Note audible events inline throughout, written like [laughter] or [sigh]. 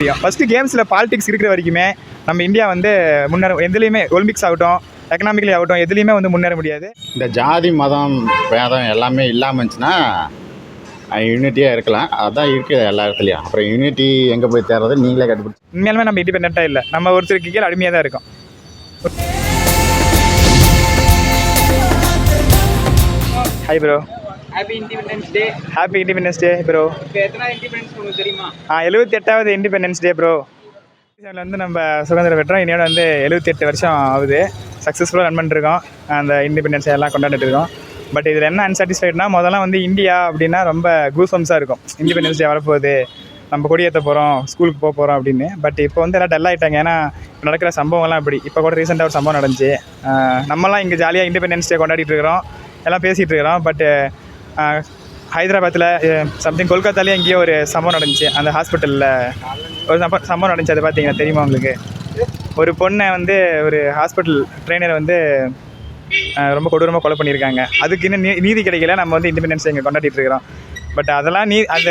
First கேம்ஸில் politics இருக்கிற வரைக்குமே நம்ம இந்தியா வந்து முன்னேற எதுலேயுமே ஒலிம்பிக்ஸ் ஆகட்டும் எக்கனாமிக்கலி ஆகட்டும் எதுலேயுமே வந்து முன்னேற முடியாது. இந்த ஜாதி மதம் பேதம் எல்லாமே இல்லாமல் இருந்துச்சுன்னா யூனிட்டியாக இருக்கலாம். அதான் இருக்குது எல்லா இடத்துலையும். அப்புறம் யூனிட்டி எங்கே போய் தேர்றது நீங்களே கண்டுபிடிச்சி உண்மையாலுமே நம்ம இண்டிபெண்ட்டாக இல்லை. நம்ம ஒருத்தருக்கு கீழே அடிமையாக தான் இருக்கோம். Hi bro happy Independence Day happy Independence Day bro இப்போ எத்தனை இண்டிபெண்டன்ஸ் உங்களுக்கு தெரியுமா? ஆ எழுபத்தி எட்டாவது இண்டிபெண்டன்ஸ் டே ப்ரோ வந்து நம்ம சுதந்திரம் பெற்றோம். இன்னையோட வந்து எழுபத்தெட்டு வருஷம் ஆகுது. சக்ஸஸ்ஃபுல்லாக ரன் பண்ணிருக்கோம். அந்த இண்டிபெண்டன்ஸ் எல்லாம் கொண்டாடிட்டு இருக்கோம். பட் இதில் என்ன அன்சாட்டிஸ்ஃபைட்னா முதல்ல வந்து இந்தியா அப்படின்னா ரொம்ப கூஸ்வம்ஸாக இருக்கும். இண்டிபெண்டன்ஸ் டே வரப்போகுது. நம்ம கொடியேற்ற போகிறோம் ஸ்கூலுக்கு போக போகிறோம் அப்படின்னு. பட் இப்போ வந்து எல்லாம் டல் ஆகிட்டாங்க ஏன்னா இப்ப நடக்கிற சம்பவங்கள்லாம் இப்படி இப்போ கூட ரீசெண்டாக ஒரு சம்பவம் நடந்துச்சு. நம்மலாம் இங்கே ஜாலியாக இண்டிபெண்டன்ஸ் டே கொண்டாடிட்டு இருக்கிறோம். எல்லாம் பேசிகிட்டு இருக்கிறோம். பட்டு ஹைதராபாத்தில் சம்திங் கொல்கத்தாலேயே எங்கேயோ ஒரு சம்பவம் நடந்துச்சு. அந்த ஹாஸ்பிட்டலில் ஒரு சம்பவம் சம்பவம் நடந்துச்சு அதை பார்த்தீங்கன்னா தெரியுமா உங்களுக்கு? ஒரு பொண்ணை வந்து ஒரு ஹாஸ்பிட்டல் ட்ரெயினரை வந்து ரொம்ப கொடூரமாக கொலை பண்ணியிருக்காங்க. அதுக்கு இன்னும் நீ நீதி கிடைக்கல. நம்ம வந்து இண்டிபெண்டன்ஸ் இங்கே கொண்டாடிட்டு இருக்கிறோம். பட் அதெல்லாம் நீ அந்த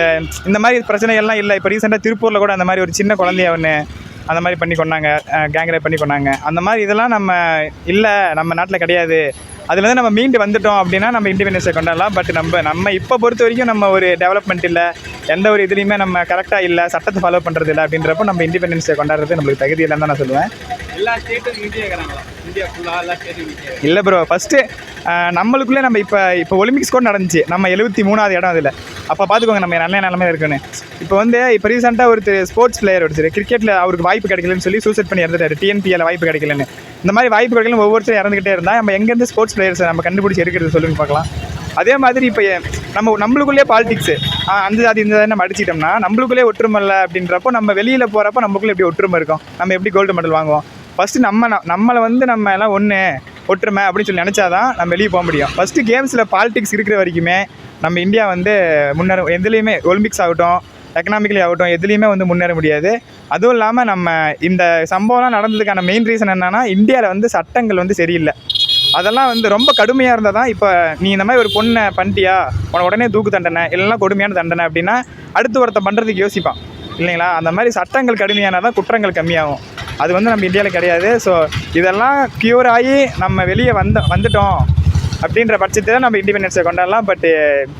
இந்த மாதிரி பிரச்சனைகள்லாம் இல்லை. இப்போ ரீசெண்டாக திருப்பூரில் கூட அந்த மாதிரி ஒரு சின்ன குழந்தைய ஒன்று அந்த மாதிரி பண்ணி கொண்டாங்க. கேங்ரேப் பண்ணி கொண்டாங்க. அந்த மாதிரி இதெல்லாம் நம்ம இல்லை. நம்ம நாட்டில் கிடையாது. அதுலேருந்து நம்ம மீண்டு வந்துட்டோம் அப்படின்னா நம்ம இண்டிபெண்டன்ஸை கொண்டாடலாம். பட் நம்ம நம்ம இப்போ பொறுத்த வரைக்கும் நம்ம ஒரு டெவலப்மெண்ட் இல்லை. எந்த ஒரு இதுலேயுமே நம்ம கரெக்டாக இல்லை. சட்டத்தை ஃபாலோ பண்ணுறது இல்லை அப்படின்றப்போ நம்ம இண்டிபெண்டன்ஸை கொண்டாடுறது நம்மளுக்கு தகுதி இல்லைன்னு தான் நான் சொல்லுவேன். எல்லா ஸ்டேட்டும் இருக்கிறாங்களா இந்தியா யூனிட்டியாக இல்லை ப்ரோ ஃபஸ்ட்டு நம்மளுக்குள்ளே நம்ம இப்போ இப்போ ஒலிம்பிக்ஸ் கூட நடந்துச்சு. நம்ம எழுபத்தி மூணாவது இடம் அதில். அப்போ பார்த்துக்கோங்க நம்ம நல்ல நிலமை இருக்குன்னு. இப்போ வந்து இப்போ ரீசெண்டாக ஒருத்தர் ஸ்போர்ட்ஸ் பிளேயர் ஒருத்தர் கிரிக்கெட்டில் அவருக்கு வாய்ப்பு கிடைக்கலன்னு சொல்லி சூசைட் பண்ணி இறந்துட்டார். டிஎன்பிஎல் வாய்ப்பு கிடைக்கலன்னு. இந்த மாதிரி வாய்ப்பு கிடைக்கல ஒவ்வொருத்தரும் இறந்துக்கிட்டே இருந்தால் நம்ம எங்கேருந்து ஸ்போர்ட்ஸ் பிளேயர்ஸை நம்ம கண்டுபிடிச்சி எடுக்கிறது சொல்லுங்க பார்க்கலாம் அதே மாதிரி இப்போ நம்ம நம்மளுக்குள்ளேயே பாலிடிக்ஸு அந்த ஜாதி இந்த ஜாதி நம்ம அடிச்சிட்டோம்னா நம்மளுக்குள்ளே ஒற்றுமை இல்லை அப்படின்றப்போ நம்ம வெளியில் போகிறப்போ நம்மளுக்குள்ளே எப்படி ஒற்றுமை இருக்கும். நம்ம எப்படி கோல்டு மெடல் வாங்குவோம்? ஃபஸ்ட்டு நம்ம நம்மளை வந்து நம்ம எல்லாம் ஒன்று ஒற்றுமை அப்படின்னு சொல்லி நினச்சாதான் நம்ம வெளியே போக முடியும். ஃபஸ்ட்டு கேம்ஸில் பாலிடிக்ஸ் இருக்கிற வரைக்குமே நம்ம இந்தியா வந்து முன்னேற எதுலேயுமே ஒலிம்பிக்ஸ் ஆகட்டும் எக்கனாமிக்கலி ஆகட்டும் எதுலேயுமே வந்து முன்னேற முடியாது. அதுவும் இல்லாமல் நம்ம இந்த சம்பவம்லாம் நடந்ததுக்கான மெயின் ரீசன் என்னன்னா இந்தியாவில் வந்து சட்டங்கள் வந்து சரியில்லை. அதெல்லாம் வந்து ரொம்ப கடுமையாக இருந்தால் தான் இப்போ நீ இந்த மாதிரி ஒரு பொண்ணை பண்ணிட்டியா? உன உடனே தூக்கு தண்டனை இல்லைன்னா கொடுமையான தண்டனை அப்படின்னா அடுத்து ஒருத்தன் பண்ணுறதுக்கு யோசிப்பான். இல்லைங்களா? அந்த மாதிரி சட்டங்கள் கடுமையானால் தான் குற்றங்கள் கம்மியாகும். அது வந்து நம்ம இந்தியாவில் கிடையாது. ஸோ இதெல்லாம் க்யூர் ஆகி நம்ம வெளியே வந்த வந்துட்டோம் அப்படின்ற பட்சத்தில் நம்ம இண்டிபெண்டன்ஸை கொண்டாடலாம். பட்டு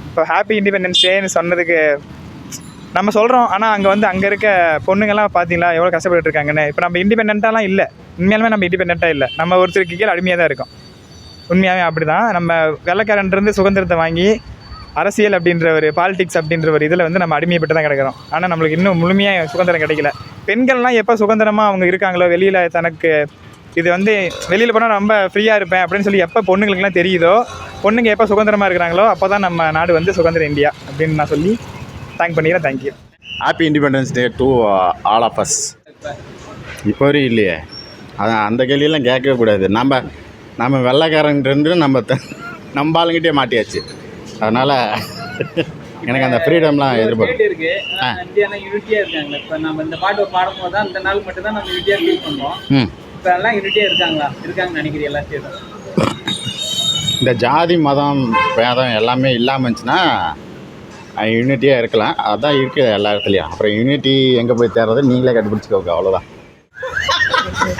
இப்போ ஹாப்பி இண்டிபெண்டன்ஸ் டேன்னு சொன்னதுக்கு நம்ம சொல்கிறோம் ஆனால் அங்கே வந்து அங்கே இருக்க பொண்ணுங்கள்லாம் பார்த்தீங்களா எவ்வளோ கஷ்டப்பட்டு இருக்காங்கன்னு? இப்போ நம்ம இண்டிபெண்ட்டாலாம் இல்லை. உண்மையாலுமே நம்ம இண்டிபெண்ட்டாக இல்லை. நம்ம ஒருத்தருக்கு கீழே அடிமையாக தான் இருக்கோம். உண்மையாகவே அப்படி தான் நம்ம வெள்ளக்காரன்லேருந்து சுதந்திரத்தை வாங்கி அரசியல் அப்படின்ற ஒரு பாலிடிக்ஸ் அப்படின்ற ஒரு இதில் வந்து நம்ம அடிமைப்பட்டு தான் கிடக்கிறோம். ஆனால் நம்மளுக்கு இன்னும் முழுமையாக சுதந்திரம் கிடைக்கல. பெண்கள்லாம் எப்போ சுதந்திரமாக அவங்க இருக்காங்களோ வெளியில் தனக்கு இது வந்து வெளியில் போனால் ரொம்ப ஃப்ரீயாக இருப்பேன் அப்படின்னு சொல்லி எப்போ பொண்ணுங்களுக்குலாம் தெரியுதோ பொண்ணுங்க எப்போ சுதந்திரமாக இருக்கிறாங்களோ அப்போ தான் நம்ம நாடு வந்து சுதந்திர இந்தியா அப்படின்னு நான் சொல்லி தேங்க் பண்ணிக்கிறேன். Thank you happy Independence Day to all of us இப்போ வரையும் இல்லையே. அதான் அந்த கேள்வியெல்லாம் கேட்கவே கூடாது. நம்ம நம்ம வெள்ளைக்காரன்ட்டு நம்ம த- நம்ம ஆளுங்கிட்டே மாட்டியாச்சு. அதனால் [laughs] எனக்கு அந்த ஃப்ரீடம்லாம் எதிர்பார்க்கு ஸ்டேட் இருக்கு. இந்தியாலாம் யூனிட்டியாக இருக்காங்க. இப்போ நம்ம இந்த பாட்டு பாடும்போது தான் அந்த நாள் மட்டும் தான் நம்ம யூனிட்டியாக ஃபீல் பண்ணுறோம் ம். இப்போ எல்லாம் யூனிட்டியாக இருக்காங்களா? இருக்காங்கன்னு நினைக்கிறேன் எல்லா ஸ்டேட்டும் இந்த ஜாதி மதம் பேதம் எல்லாமே இல்லாமல் இருந்துச்சுன்னா யூனிட்டியாக இருக்கலாம். அதான் இருக்குது எல்லா இடத்துலையும். அப்புறம் யூனிட்டி எங்கே போய் தேர்றது? நீங்களே கண்டுபிடிச்சிக்கோங்க அவ்வளோதான்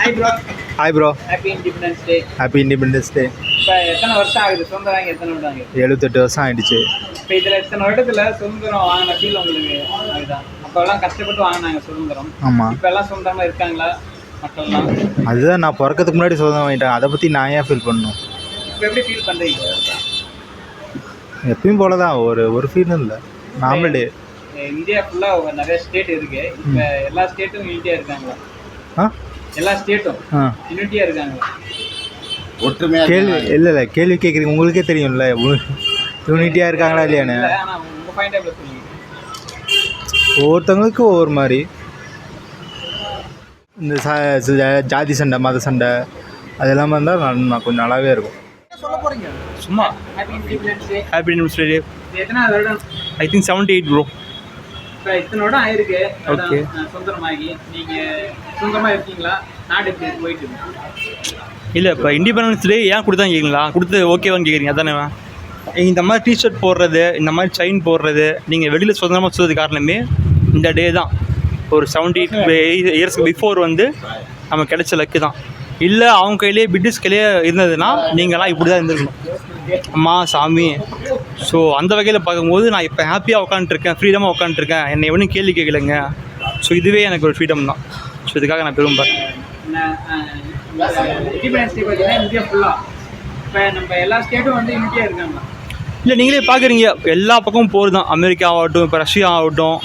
hi bro hi bro happy Independence Day happy Independence Day இப்போ எத்தனை வருஷம் ஆகுது? சுதந்திரம் வாங்கி எத்தனை வருடம் ஆகுது? எழுபத்தெட்டு வருஷம் ஆயிடுச்சு. இப்போ இதில் இத்தனை வருடத்தில் சுதந்திரம் வாங்கின ஃபீல் உங்களுக்கு ஆகுதா அப்போல்லாம் கஷ்டப்பட்டு வாங்கினாங்க சுதந்திரம். ஆமாம் இப்போ எல்லாம் சுதந்திரமாக இருக்காங்களா மக்கள்லாம்? அதுதான் நான் பிறக்கிறதுக்கு முன்னாடி சுதந்திரம் வாங்கிட்டேன். அதை பற்றி நான் ஏன் ஃபீல் பண்ணணும்? இப்போ எப்படி ஃபீல் பண்ணுறீங்க எப்பயும் போல தான் ஒரு ஒரு ஃபீலும் இல்லை. Normal day. இந்தியா ஃபுல்லாக நிறைய ஸ்டேட் இருக்கு. இப்போ எல்லா ஸ்டேட்டும் யூனிட்டியாக இருக்காங்களா? ஆ? எல்லா ஸ்டேட்டும் யூனிட்டியாக இருக்காங்களா? ஒற்றுமையாக கேள்வி இல்லை இல்லை கேள்வி கேட்குறீங்க உங்களுக்கே தெரியும்ல யூனிட்டியாக இருக்காங்களா இல்லையான்னு இல்லை ஆனால் உங்கள் பாயிண்ட் ஆஃப் சொல்லுங்க. ஒவ்வொருத்தவங்களுக்கும் ஒவ்வொரு மாதிரி. இந்த ஜாதி சண்டை மத சண்டை அது எல்லாமே இருந்தால் நான் கொஞ்சம் நல்லாவே இருக்கும். சும்மா. Happy news I think seventy eight bro இப்போ இத்தனை வருடம் ஆயிருக்கு நீங்கள் இருக்கீங்களா? நாடு? போயிட்டு இருக்கு? இல்லை இப்போ இண்டிபெண்டன்ஸ் டே ஏன் கொடுத்தாங்க கேட்குங்களா கொடுத்து ஓகேவான்னு கேட்குறீங்க அதானே இந்த மாதிரி டிஷர்ட் போடுறது இந்த மாதிரி செயின் போடுறது நீங்கள் வெளியில் சுதந்திரமாக சுற்றுறது காரணமே இந்த டே தான். ஒரு செவன்டி இயர்ஸ்க்கு பிஃபோர் வந்து நம்ம கிடைச்ச லக்கு தான். இல்லை அவங்க கையிலேயே பிரிட்டிஷ் கையிலேயே இருந்ததுன்னா நீங்களாம் இப்படி தான் இருந்திருக்கணும். அம்மா சாமி. ஸோ அந்த வகையில் பார்க்கும்போது நான் இப்போ ஹாப்பியாக உட்காந்துருக்கேன் ஃப்ரீடமாக உட்காந்துருக்கேன் என்னை எவனும் கேள்வி கேட்கலைங்க ஸோ இதுவே எனக்கு ஒரு ஃப்ரீடம் தான். ஸோ இதுக்காக நான் பெரும்பேன் இல்லை நீங்களே பார்க்குறீங்க எல்லா பக்கமும் போர் தான். அமெரிக்கா ஆகட்டும் இப்போ ரஷ்யா ஆகட்டும்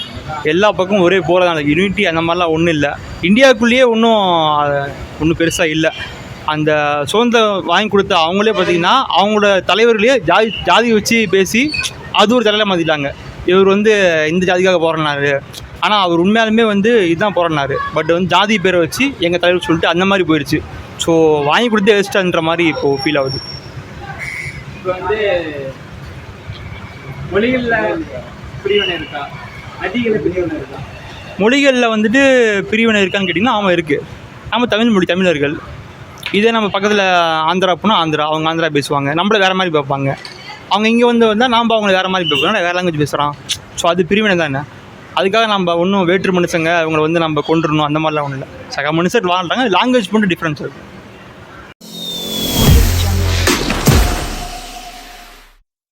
எல்லா பக்கமும் ஒரே போர் தான். யூனிட்டி அந்த மாதிரிலாம் ஒன்றும் இல்லை. இந்தியாவுக்குள்ளேயே ஒன்றும் ஒன்றும் பெருசாக இல்லை. அந்த சுதந்திரம் வாங்கி கொடுத்த அவங்களே பார்த்தீங்கன்னா அவங்களோட தலைவர்களே ஜாதி ஜாதி வச்சு பேசி அது ஒரு தலையில் மாற்றிட்டாங்க இவர் வந்து இந்த ஜாதிக்காக போகிறனாரு ஆனால் அவர் உண்மையாலுமே வந்து இதுதான் போகிறனாரு பட் வந்து ஜாதி பேரை வச்சு எங்கள் தலைவர் சொல்லிட்டு அந்த மாதிரி போயிடுச்சு ஸோ வாங்கி கொடுத்தே வேஸ்ட்டான்ற மாதிரி இப்போது ஃபீல் ஆகுது. இப்போ வந்து மொழிகளில் பிரிவினை இருக்கா? நதிகளில் பிரிவினை இருக்கா? மொழிகளில் வந்துட்டு பிரிவினை இருக்கான்னு கேட்டிங்கன்னா ஆமாம் இருக்குது நம்ம தமிழ் மொழி தமிழர்கள். இதே நம்ம பக்கத்தில் ஆந்திரா போனால் ஆந்திரா அவங்க ஆந்திரா பேசுவாங்க. நம்மள வேறு மாதிரி பார்ப்பாங்க. அவங்க இங்கே வந்து வந்தால் நாம் அவங்கள வேறு மாதிரி பார்ப்போம். வேறு லாங்குவேஜ் பேசுகிறான் ஸோ அது பிரிவினை தானே. அதுக்காக நம்ம ஒன்றும் வேற்று மனுஷங்க அவங்கள வந்து நம்ம கொண்டுடணும் அந்த மாதிரிலாம் ஒன்றும் இல்லை. சக மனுஷர் வாழ்கிறாங்க லாங்குவேஜ் மட்டும் டிஃப்ரென்ஸ் இருக்குது